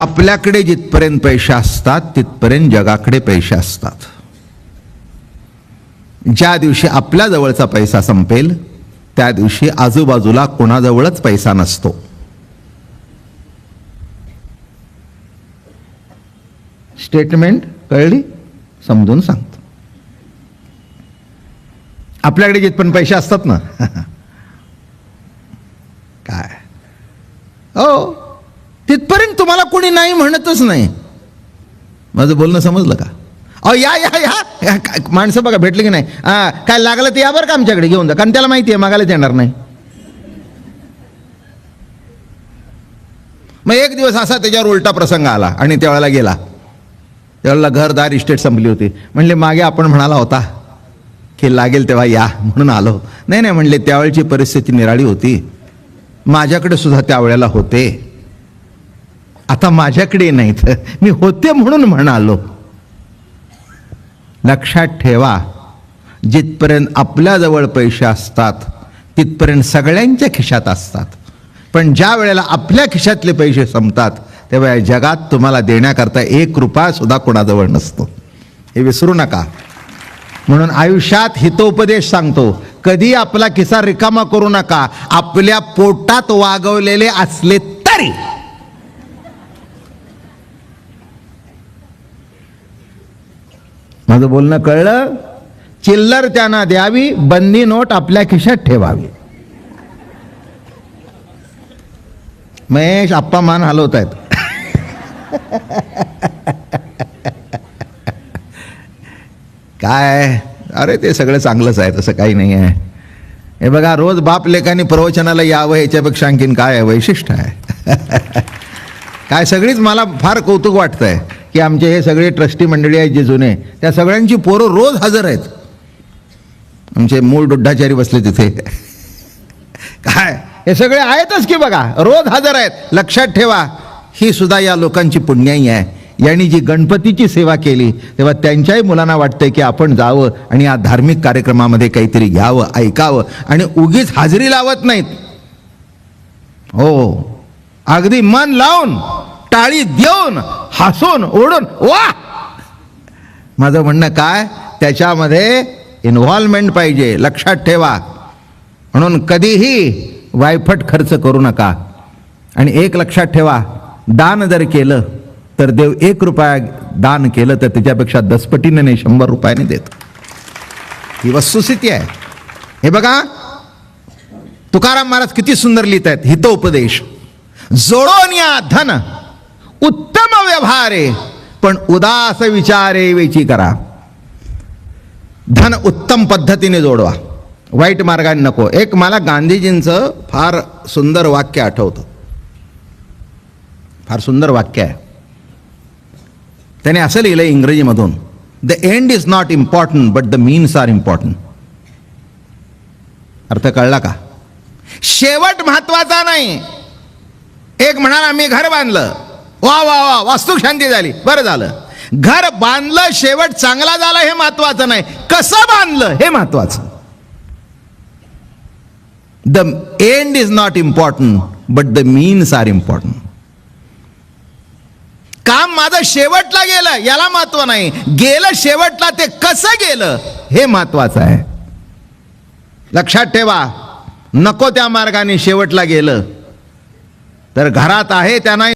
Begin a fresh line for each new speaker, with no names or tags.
आपल्याकडे जिथपर्यंत पैसे असतात तिथपर्यंत जगाकडे पैसे असतात. ज्या दिवशी आपल्या जवळचा पैसा संपेल त्या दिवशी आजूबाजूला कोणाजवळच पैसा नसतो. स्टेटमेंट कळली? समजून सांगतो. आपल्याकडे जिथपर्यंत पैसे असतात ना? काय? हो. कोणी नाही म्हणतच नाही. माझं बोलणं समजलं का? अहो या या या. काय- माणसं बघा भेटली की नाही? हा काय लागलं ते या बरं का आमच्याकडे घेऊन जा. कारण त्याला माहिती आहे मागायलाच येणार नाही. मग एक दिवस असा त्याच्यावर उलटा प्रसंग आला आणि त्यावेळेला गेला. त्यावेळेला घरदार इस्टेट संपली होती. म्हणले मागे आपण म्हणाला होता की लागेल तेव्हा या म्हणून आलो. नाही नाही म्हणले त्यावेळची परिस्थिती निराळी होती. माझ्याकडे सुद्धा त्यावेळेला होते. आता माझ्याकडे नाहीत. मी होते म्हणून म्हणालो. लक्षात ठेवा जिथपर्यंत आपल्याजवळ पैसे असतात तिथपर्यंत सगळ्यांच्या खिशात असतात. पण ज्या वेळेला आपल्या खिशातले पैसे संपतात तेव्हा या जगात तुम्हाला देण्याकरता एक रुपया सुद्धा कोणाजवळ नसतो. हे विसरू नका. म्हणून आयुष्यात हितोपदेश सांगतो कधी आपला किस्सा रिकामा करू नका. आपल्या पोटात वागवलेले असले तरी. माझं बोलणं कळलं? चिल्लर त्यांना द्यावी बंदी नोट आपल्या खिशात ठेवावी. महेश आप्पा मान हलवत आहेत. काय? अरे ते सगळं चांगलंच आहे तसं काही नाही आहे. हे बघा रोज बाप लेखानी प्रवचनाला यावं याच्यापेक्षा आणखीन काय आहे? वैशिष्ट्य आहे. काय सगळीच मला फार कौतुक वाटतंय. की आमचे हे सगळे ट्रस्टी मंडळी आहेत जे जुने त्या सगळ्यांची पोरं रोज हजर आहेत. आमचे मूळ डोड्ढाचारी बसले तिथे. काय? हे सगळे आहेतच की बघा रोज हजर आहेत. लक्षात ठेवा ही सुद्धा या लोकांची पुण्याई आहे. यांनी जी गणपतीची सेवा केली तेव्हा त्यांच्याही मुलांना वाटतंय की आपण जावं आणि या धार्मिक कार्यक्रमामध्ये काहीतरी घ्यावं ऐकावं आणि उगीच हाजरी लावत नाहीत. हो, हो. अगदी मन लावून टाळी देऊन हसून ओढून वा! माझं म्हणणं काय? त्याच्यामध्ये इन्व्हॉल्वमेंट पाहिजे लक्षात ठेवा. म्हणून कधीही वायफट खर्च करू नका. आणि एक लक्षात ठेवा दान जर केलं तर देव एक रुपया दान केलं तर त्याच्यापेक्षा दसपटीने नाही शंभर रुपयाने देत. ही वस्तुस्थिती आहे. हे बघा तुकाराम महाराज किती सुंदर लिहित आहेत हितोपदेश. जोडोन या धन. उत्तम व्यवहारे पण उदास विचारे वेची करा. धन उत्तम पद्धतीने जोडवा. वाईट मार्गाने नको. एक मला गांधीजींचं फार सुंदर वाक्य आठवतं. फार सुंदर वाक्य आहे. त्याने असं लिहिलं इंग्रजीमधून the end is not important but the means are important अर्थ कळला का? शेवट महत्त्वाचा नाही. एक म्हणाला आम्ही घर बांधलं. वा वा वा वास्तू शांती झाली. बरं झालं. घर बांधलं शेवट चांगला झाला हे महत्वाचं नाही. कसं बांधलं हे महत्वाचं? The end is not important but the means are important काम माझं शेवटला गेलं याला महत्त्व नाही. गेलं शेवटला ते कसं गेलं हे महत्वाचं आहे. लक्षात ठेवा नको त्या मार्गाने शेवटला गेलं. तर घरात आहे त्यांना